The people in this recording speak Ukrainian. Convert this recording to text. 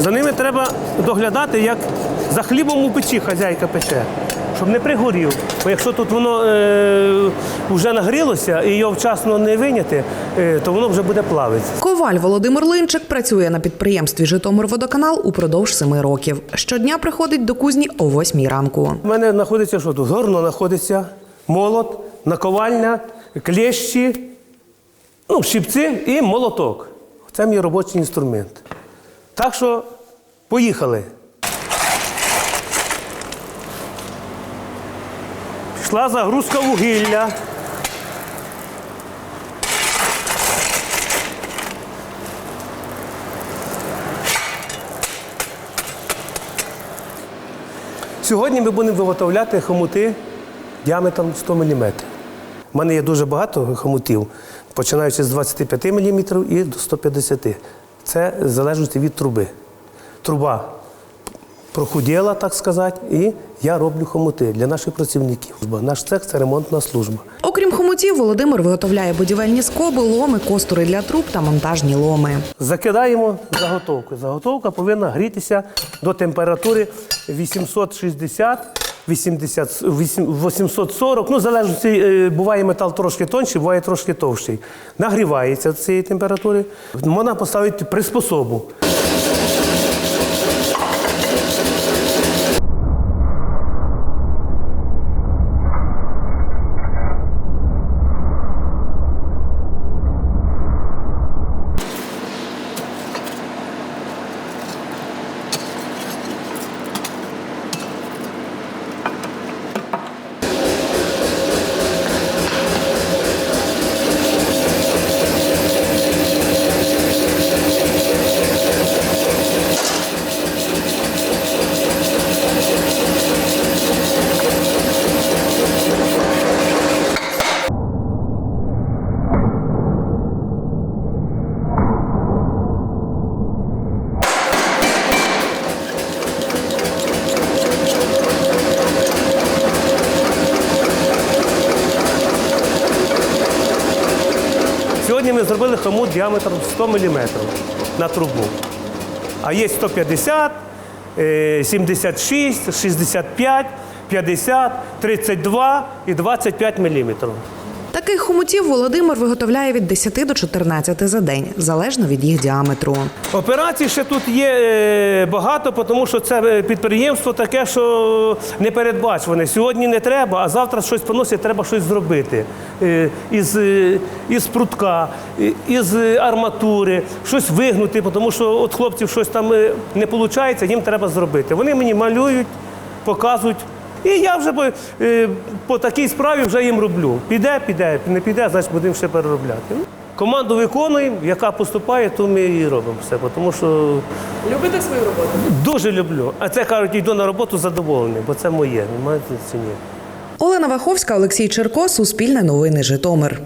За ними треба доглядати, як за хлібом у печі хазяйка пече, щоб не пригорів. Бо якщо тут воно е, вже нагрілося і його вчасно не виняти, е, то воно вже буде плавити. Коваль Володимир Линчик працює на підприємстві Житомирводоканал упродовж семи років. Щодня приходить до кузні о восьмій ранку. У мене знаходиться що тут? Горно знаходиться, молот, наковальня, клещі, ну, щипці і молоток. Це мій робочий інструмент. Так що поїхали. Пішла загрузка вугілля. Сьогодні ми будемо виготовляти хомути діаметром 100 мм. У мене є дуже багато хомутів, починаючи з 25 мм і до 150 Це в залежності від труби. Труба прохуділа, так сказати, і я роблю хомути для наших працівників. Наш цех це ремонтна служба. Окрім хомутів, Володимир виготовляє будівельні скоби, ломи, костури для труб та монтажні ломи. Закидаємо заготовку. Заготовка повинна грітися до температури 860 80, 840, ну, залежно, е, буває метал трошки тонший, буває трошки товщий. Нагрівається цієї температури. Можна поставити приспособу. Сьогодні ми зробили хомут діаметром 100 мм на трубу. А є 150, е, 76, 65, 50, 32 і 25 мм. Таких хомутів Володимир виготовляє від 10 до 14 за день, залежно від їх діаметру. Операцій ще тут є е, багато, тому що це е, підприємство таке, що не передбачуване. Сьогодні не треба, а завтра щось поносить, треба щось зробити. Е, Із, із прутка, із арматури, щось вигнути, тому що от хлопців щось там не виходить, їм треба зробити. Вони мені малюють, показують. І я вже по, е, по такій справі вже їм роблю. Піде, піде, не піде, значить будемо ще переробляти. Команду виконуємо, яка поступає, то ми її робимо все. Тому що Любите свою роботу? дуже люблю. А це кажуть, йду на роботу задоволений, бо це моє. Маєте ціні. Олена Ваховська, Олексій Черко, Суспільне новини Житомир.